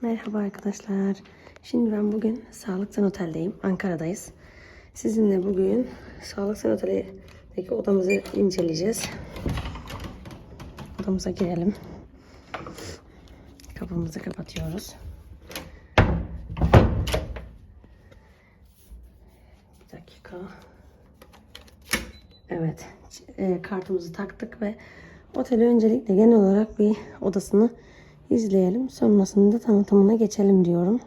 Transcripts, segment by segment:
Merhaba arkadaşlar. Şimdi ben bugün Sağlık Sen Otel'deyim. Ankara'dayız. Sizinle bugün Sağlık Sen Otel'deki odamızı inceleyeceğiz. Odamıza girelim. Kapımızı kapatıyoruz. Bir dakika. Evet. e, kartımızı taktık ve oteli öncelikle genel olarak bir odasını izleyelim. Sonrasında tanıtımına geçelim diyorum.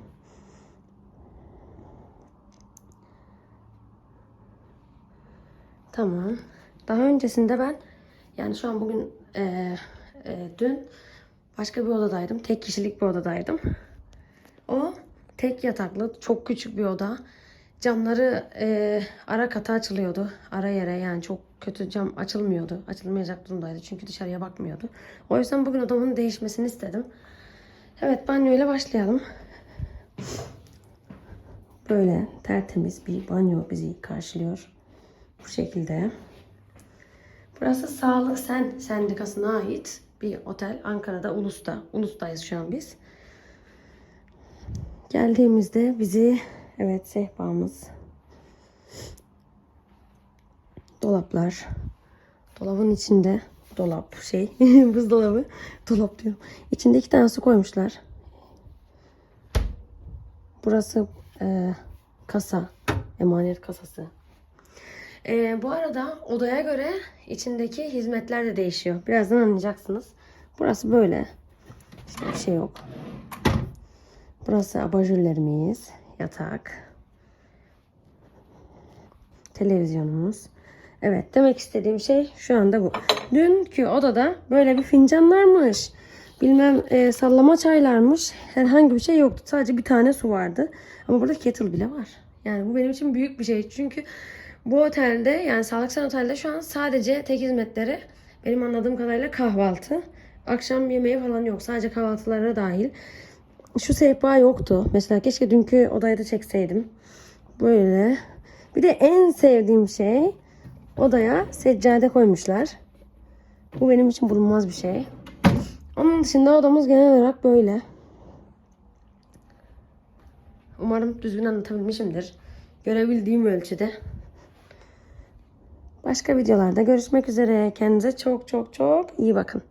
Tamam. Daha öncesinde ben yani şu an bugün e, e, dün başka bir odadaydım. Tek kişilik bir odadaydım. O tek yataklı çok küçük bir oda. Camları e, ara kata açılıyordu. Ara yere yani çok kötü cam açılmıyordu. Açılmayacak durumdaydı çünkü dışarıya bakmıyordu. O yüzden bugün odamın değişmesini istedim. Evet banyoyla başlayalım. Böyle tertemiz bir banyo bizi karşılıyor. Bu şekilde. Burası Sağlık Sen Sendikası'na ait bir otel. Ankara'da Ulus'ta. Ulus'tayız şu an biz. Geldiğimizde bizi evet sehpamız dolaplar dolabın içinde dolap şey buzdolabı dolap diyorum. İçinde iki tane su koymuşlar. Burası e, kasa emanet kasası. E, bu arada odaya göre içindeki hizmetler de değişiyor. Birazdan anlayacaksınız. Burası böyle. Hiçbir şey yok. Burası abajurlerimiz, yatak, televizyonumuz. Evet demek istediğim şey şu anda bu. Dünkü odada böyle bir fincanlarmış. Bilmem e, sallama çaylarmış. Herhangi bir şey yoktu. Sadece bir tane su vardı. Ama burada kettle bile var. Yani bu benim için büyük bir şey. Çünkü bu otelde yani Sağlık Sen Otel'de şu an sadece tek hizmetleri benim anladığım kadarıyla kahvaltı. Akşam yemeği falan yok. Sadece kahvaltılara dahil. Şu sehpa yoktu. Mesela keşke dünkü odayı da çekseydim. Böyle. Bir de en sevdiğim şey odaya seccade koymuşlar. Bu benim için bulunmaz bir şey. Onun dışında odamız genel olarak böyle. Umarım düzgün anlatabilmişimdir. Görebildiğim ölçüde. Başka videolarda görüşmek üzere. Kendinize çok çok çok iyi bakın.